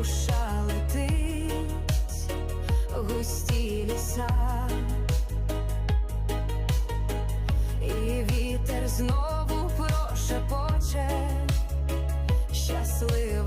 душа летить густі ліса, і вітер знову прошепоче щасливо.